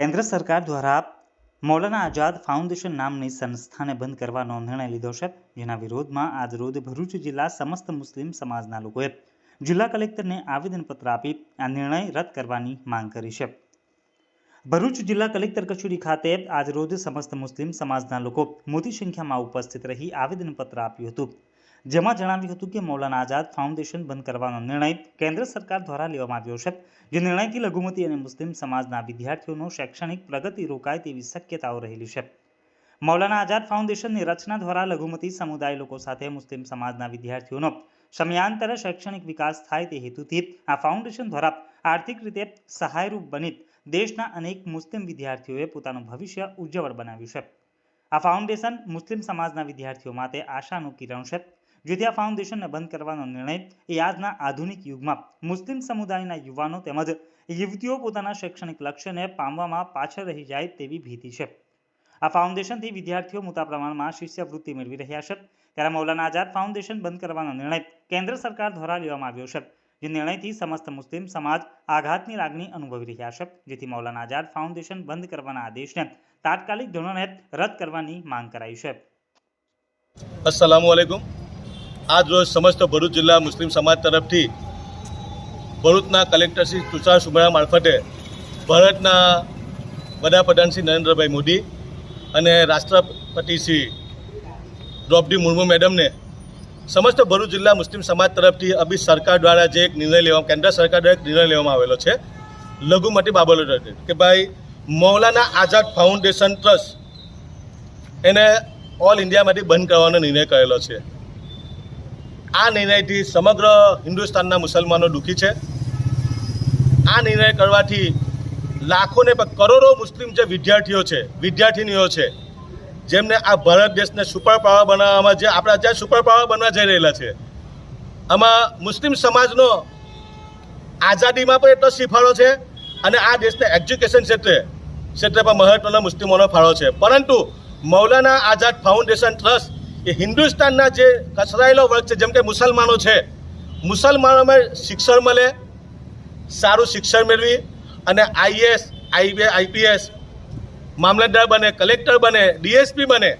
કેન્દ્ર સરકાર દ્વારા મૌલાના આઝાદ ફાઉન્ડેશન નામની સંસ્થાને બંધ કરવાનો નિર્ણય લીધો છે. જેના વિરોધમાં આજરોજ ભરૂચ જિલ્લા સમસ્ત મુસ્લિમ સમાજના લોકોએ જિલ્લા કલેક્ટરને આવેદનપત્ર આપી આ નિર્ણય રદ કરવાની માંગ કરી છે. ભરૂચ જિલ્લા કલેક્ટર કચેરી ખાતે આજરોજ સમસ્ત મુસ્લિમ સમાજના લોકો મોટી સંખ્યામાં ઉપસ્થિત રહી આવેદનપત્ર આપ્યું હતું. જેમાં જણાવ્યું હતું કે મૌલાના આઝાદ ફાઉન્ડેશન બંધ કરવાનો નિર્ણય કેન્દ્ર સરકાર દ્વારા લેવામાં આવ્યો છે. જે નિર્ણયથી લઘુમતી અને મુસ્લિમ સમાજના વિદ્યાર્થીઓનો શૈક્ષણિક પ્રગતિ રોકાય તેવી શક્યતાઓ રહેલી છે. મૌલાના આઝાદ ફાઉન્ડેશનની રચના દ્વારા લઘુમતી સમુદાય લોકો સાથે મુસ્લિમ સમાજના વિદ્યાર્થીઓનો સમયાંતરે શૈક્ષણિક વિકાસ થાય તે હેતુથી આ ફાઉન્ડેશન દ્વારા આર્થિક રીતે સહાયરૂપ બની દેશના અનેક મુસ્લિમ વિદ્યાર્થીઓએ પોતાનું ભવિષ્ય ઉજ્જવળ બનાવ્યું છે. આ ફાઉન્ડેશન મુસ્લિમ સમાજના વિદ્યાર્થીઓ માટે આશાનું કિરણ છે. આ ફાઉન્ડેશનને બંધ કરવાનો નિર્ણય એ આજના આધુનિક યુગમાં મુસ્લિમ સમુદાયના યુવાનો તેમજ યુવતીઓ પોતાના શૈક્ષણિક લક્ષ્યને પામવામાં પાછળ રહી જાય તેવી ભીતિ છે. આ ફાઉન્ડેશનથી વિદ્યાર્થીઓ મોટા પ્રમાણમાં શિષ્યવૃત્તિ મેળવી રહ્યા છે. ત્યારે મૌલાના આઝાદ ફાઉન્ડેશન બંધ કરવાનો નિર્ણય કેન્દ્ર સરકાર દ્વારા લેવામાં આવ્યો છે. જે નિર્ણયથી સમસ્ત મુસ્લિમ સમાજ આઘાતની લાગણી અનુભવી રહ્યા છે. જેથી મૌલાના આઝાદ ફાઉન્ડેશન બંધ કરવાના આદેશને તાત્કાલિક ધોરણે રદ કરવાની માંગ કરાઈ છે. અસલામ આજ રોજ સમસ્ત ભરૂચ જિલ્લા મુસ્લિમ સમાજ તરફથી ભરૂચના કલેક્ટર શ્રી તુષાર સુમરા મારફતે ભારતના વડાપ્રધાન શ્રી નરેન્દ્રભાઈ મોદી અને રાષ્ટ્રપતિ શ્રી દ્રૌપદી મુર્મુ મેડમને સમસ્ત ભરૂચ જિલ્લા મુસ્લિમ સમાજ તરફથી અભી સરકાર દ્વારા જે એક નિર્ણય લેવા, કેન્દ્ર સરકાર દ્વારા એક નિર્ણય લેવામાં આવેલો છે, લઘુમતી બાબતો કે ભાઈ મૌલાના આઝાદ ફાઉન્ડેશન ટ્રસ્ટ એને ઓલ ઇન્ડિયામાંથી બંધ કરવાનો નિર્ણય કરેલો છે. આ નિર્ણયથી સમગ્ર હિન્દુસ્તાનના મુસલમાનો દુઃખી છે. આ નિર્ણય કરવાથી લાખોને કરોડો મુસ્લિમ જે વિદ્યાર્થીઓ છે, વિદ્યાર્થીનીઓ છે, જેમને આ ભારત દેશને સુપર પાવર બનાવવામાં જે આપણા અત્યારે સુપર પાવર બનવા જઈ રહેલા છે. આમાં મુસ્લિમ સમાજનો આઝાદીમાં પણ એટલો શીફાળો છે અને આ દેશના એજ્યુકેશન ક્ષેત્રે ક્ષેત્રે પણ મહત્વનો મુસ્લિમોનો ફાળો છે. પરંતુ મૌલાના આઝાદ ફાઉન્ડેશન ટ્રસ્ટ એ હિન્દુસ્તાનના જે કચરાયેલો વર્ગ છે, જેમ કે મુસલમાનો છે, મુસલમાનોમાં શિક્ષણ મળે, સારું શિક્ષણ મેળવી અને આઈએસ આઈબી, આઈપીએસ મામલતદાર બને, કલેક્ટર બને, ડીએસપી બને,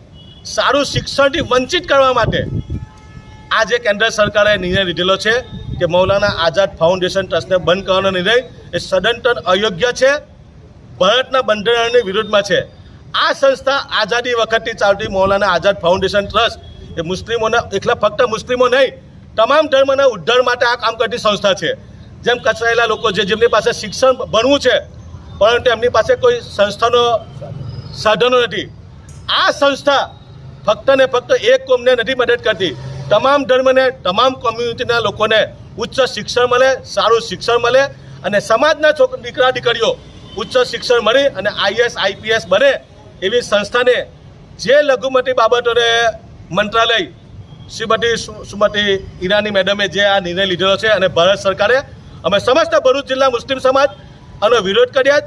સારું શિક્ષણથી વંચિત કરવા માટે આ જે કેન્દ્ર સરકારે નિર્ણય લીધેલો છે કે મૌલાના આઝાદ ફાઉન્ડેશન ટ્રસ્ટને બંધ કરવાનો નિર્ણય એ સદંતર અયોગ્ય છે, ભારતના બંધારણની વિરુદ્ધમાં છે. આ સંસ્થા આઝાદી વખતથી ચાલતી મૌલાના આઝાદ ફાઉન્ડેશન ટ્રસ્ટ, એ મુસ્લિમોના એકલા ફક્ત મુસ્લિમો નહીં, તમામ ધર્મના ઉદ્ધાર માટે આ કામ કરતી સંસ્થા છે. જેમ કચરાયેલા લોકો છે, જેમની પાસે શિક્ષણ ભણવું છે, પરંતુ એમની પાસે કોઈ સંસ્થાનો સાધનો નથી. આ સંસ્થા ફક્ત ને ફક્ત એક કોમને નથી મદદ કરતી. તમામ ધર્મને, તમામ કોમ્યુનિટીના લોકોને ઉચ્ચ શિક્ષણ મળે, સારું શિક્ષણ મળે અને સમાજના દીકરા દીકરીઓ ઉચ્ચ શિક્ષણ મળી અને આઈએસ, આઈપીએસ બને એવી સંસ્થાને જે લઘુમતી બાબતોને મંત્રાલય શ્રીમતી સુમતી ઈરાની મેડમે જે આ નિર્ણય લીધેલો છે અને ભારત સરકારે અમે સમસ્ત ભરૂચ જિલ્લા મુસ્લિમ સમાજ આનો વિરોધ કર્યા જ,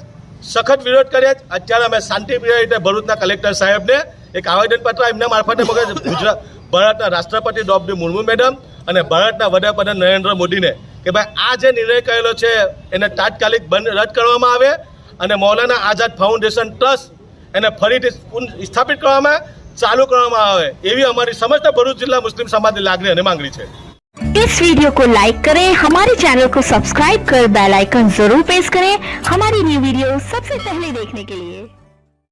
સખત વિરોધ કર્યા જ. અત્યારે અમે શાંતિપ્રિય રીતે ભરૂચના કલેક્ટર સાહેબને એક આવેદનપત્ર એમના મારફતે મગજ ગુજરાત, ભારતના રાષ્ટ્રપતિ દ્રૌપદી મુર્મુ મેડમ અને ભારતના વડાપ્રધાન નરેન્દ્ર મોદીને કે ભાઈ, આ જે નિર્ણય કરેલો છે એને તાત્કાલિક બંધ રદ કરવામાં આવે અને મૌલાના આઝાદ ફાઉન્ડેશન ટ્રસ્ટ એને ફરીથી પુન સ્થાપિત કરવામાં ચાલુ કરવામાં આવે એવી અમારી સમસ્ત ભરૂચ જિલ્લા મુસ્લિમ સમાજની લાગણી અને માંગણી છે इस वीडियो को लाइक करें हमारे चैनल को सब्सक्राइब कर बेल आइकन जरूर प्रेस करें हमारी न्यू वीडियो सबसे पहले देखने के लिए